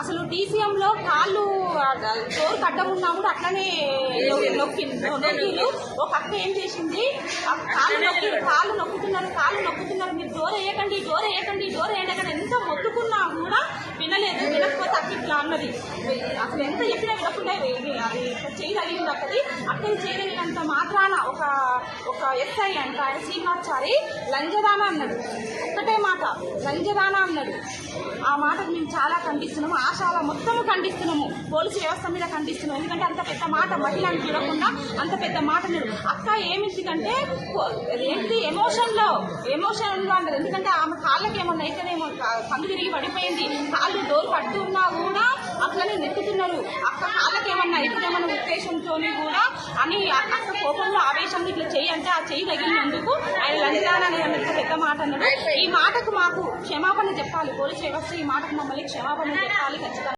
అసలు టీసీఎంలో లో కాళ్ళు డోర్ కట్టం ఉన్నా కూడా అట్లనే నొక్కి ఒక అక్క ఏం చేసింది? కాళ్ళు నొక్కి కాళ్ళు నొక్కుతున్నారు కాళ్ళు నొక్కుతున్నారు. మీరు డోర్ వేయకండి డోర్ వేయకండి డోర్ వేయకండి ఎంత మొత్తుకున్నా కూడా వినలేదు. వినకపోతే అక్క ఇట్లా అన్నది. అసలు ఎంత చెప్పినా వినకుండా అది చేయగలిగింది అక్కది. అక్కని చేయగలిగినంత మాత్రం ఒక ఒక ఎస్ఐ అంట ఆయన శ్రీనివాచారి లంజదాన అన్నాడు. ఒక్కటే మాట. లంజదాన అన్నాడు. ఆ మాటకు మేము చాలా ఖండిస్తున్నాము. ఆశాల మొత్తము ఖండిస్తున్నాము. పోలీసు వ్యవస్థ మీద ఖండిస్తున్నాము. ఎందుకంటే అంత పెద్ద మాట మహిళను చూడకుండా అంత పెద్ద మాట అన్నాడు. అక్క ఏమిటికంటే ఏంటి ఎమోషన్లో ఎమోషన్లో అన్నారు ఎందుకంటే ఆమె కాళ్ళకి ఏమన్నా అయితేనేమో కా- కళ్ళు తిరిగి పడిపోయింది. కాళ్ళు డోర్ పడుతున్నా కూడా అట్లనే నెక్కుతున్నారు. అక్క కాళ్ళకి ఏమన్నా అయితేమన్న ఉద్దేశంతో కూడా కానీ ఆ కోపంలో ఆవేశంలో ఇట్లా చేయంటే అంటే ఆ చెయ్యి తగిలినందుకు ఆయన లంచాలని అన్నట్టు పెద్ద మాట అన్నాడు ఈ మాటకు మాకు క్షమాపణ చెప్పాలి. పోలీస్ వ్యవస్థ ఈ మాటకు మమ్మల్ని క్షమాపణ చెప్పాలి ఖచ్చితంగా.